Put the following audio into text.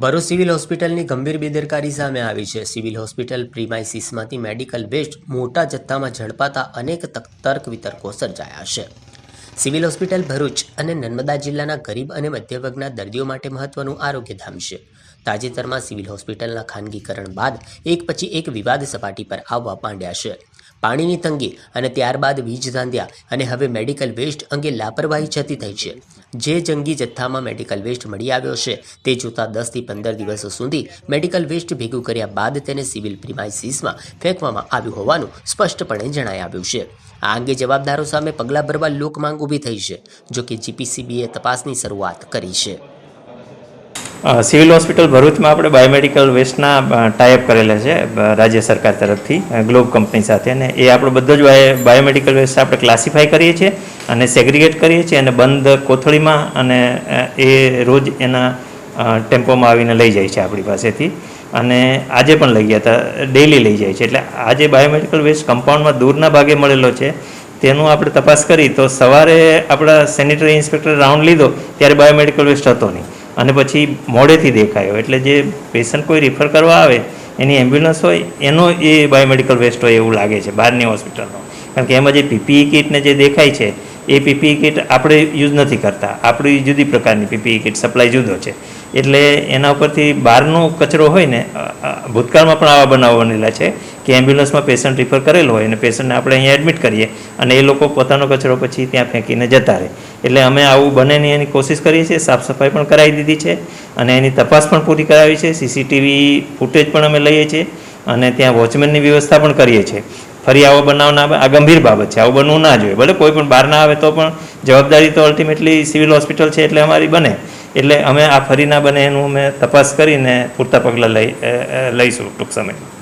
Bharuch civil હોસ્પિટલની ગંભીર બેદરકારી સામે આવી છે. સિવિલ હોસ્પિટલ પ્રિમાઇસિસમાંથી મેડિકલ વેસ્ટ મોટા જથ્થામાં ઝડપાતા અનેક તર્ક વિતર્કો સર્જાયા છે. સિવિલ હોસ્પિટલ ભરૂચ અને નર્મદા જિલ્લાના ગરીબ અને મધ્યવર્ગના દર્દીઓ માટે મહત્વનું આરોગ્યધામ છે. તાજેતરમાં સિવિલ હોસ્પિટલના ખાનગીકરણ બાદ એક પછી એક વિવાદ સપાટી પર આવવા માંડ્યા છે. પાણીની તંગી અને ત્યારબાદ વીજ ધાંધ્યા અને હવે મેડિકલ વેસ્ટ અંગે લાપરવાહી જતી થઈ છે. જે જંગી જથ્થામાં મેડિકલ વેસ્ટ મળી આવ્યો છે, તે જોતાં દસથી પંદર દિવસો સુધી મેડિકલ વેસ્ટ ભેગું કર્યા બાદ તેને સિવિલ પ્રિમાઇસીસમાં ફેંકવામાં આવ્યું હોવાનું સ્પષ્ટપણે જણાઈ આવ્યું છે. આ અંગે જવાબદારો સામે પગલાં ભરવા લોકમાંગ ઊભી થઈ છે, જોકે જીપીસીબીએ તપાસની શરૂઆત કરી છે. સિવિલ હોસ્પિટલ ભરૂચમાં આપણે બાયોમેડિકલ વેસ્ટના ટાઈપ કરેલા છે રાજ્ય સરકાર તરફથી ગ્લોબ કંપની સાથે. અને એ આપણો બધો જ બાયોમેડિકલ વેસ્ટ આપણે ક્લાસિફાઈ કરીએ છીએ અને સેગ્રિગેટ કરીએ છીએ અને બંધ કોથળીમાં અને એ રોજ એના ટેમ્પોમાં આવીને લઈ જાય છે આપણી પાસેથી. અને આજે પણ લઈ ગયા હતા ડેઈલી લઈ જાય છે. એટલે આજે બાયોમેડિકલ વેસ્ટ કમ્પાઉન્ડમાં દૂરના ભાગે મળેલો છે. તેનું આપણે તપાસ કરી તો સવારે આપણા સેનિટરી ઇન્સ્પેક્ટર રાઉન્ડ લીધો, ત્યારે બાયોમેડિકલ વેસ્ટ હતો નહીં. અને પછી મોડેથી દેખાયો. એટલે જે પેશન્ટ કોઈ રિફર કરવા આવે, એની એમ્બ્યુલન્સ હોય, એનો એ બાયોમેડિકલ વેસ્ટ હોય એવું લાગે છે, બહારની હોસ્પિટલનો કારણ કે એમાં જે પીપીઈ કિટને જે દેખાય છે, એ પીપીઈ કિટ આપણે યુઝ નથી કરતા. આપણી જુદી પ્રકારની પીપીઈ કિટ સપ્લાય જુદો છે. એટલે એના ઉપરથી બહારનો કચરો હોય ને ભૂતકાળમાં પણ આવા બનાવ બનેલા છે કે એમ્બ્યુલન્સમાં પેશન્ટ રિફર કરેલો હોય અને પેશન્ટને આપણે અહીંયા એડમિટ કરીએ અને એ લોકો પોતાનો કચરો પછી ત્યાં ફેંકીને જતા રહે. એટલે અમે આવું બને નહીં એની કોશિશ કરીએ છીએ, સાફ સફાઈ પણ કરાવી દીધી છે અને એની તપાસ પણ પૂરી કરાવી છે સીસીટીવી ફૂટેજ પણ અમે લઈએ છીએ અને ત્યાં વોચમેનની વ્યવસ્થા પણ કરીએ છીએ. ફરી આવો બનાવ ના આ ગંભીર બાબત છે, આવું બનવું ના જોઈએ. ભલે કોઈ પણ બહાર ના આવે તો પણ જવાબદારી તો અલ્ટિમેટલી સિવિલ હોસ્પિટલ છે એટલે અમારી બને. એટલે અમે આ ફરી ના બને એનું અમે તપાસ કરીને પૂરતા પગલાં લઈ લઈશું ટૂંક સમયમાં.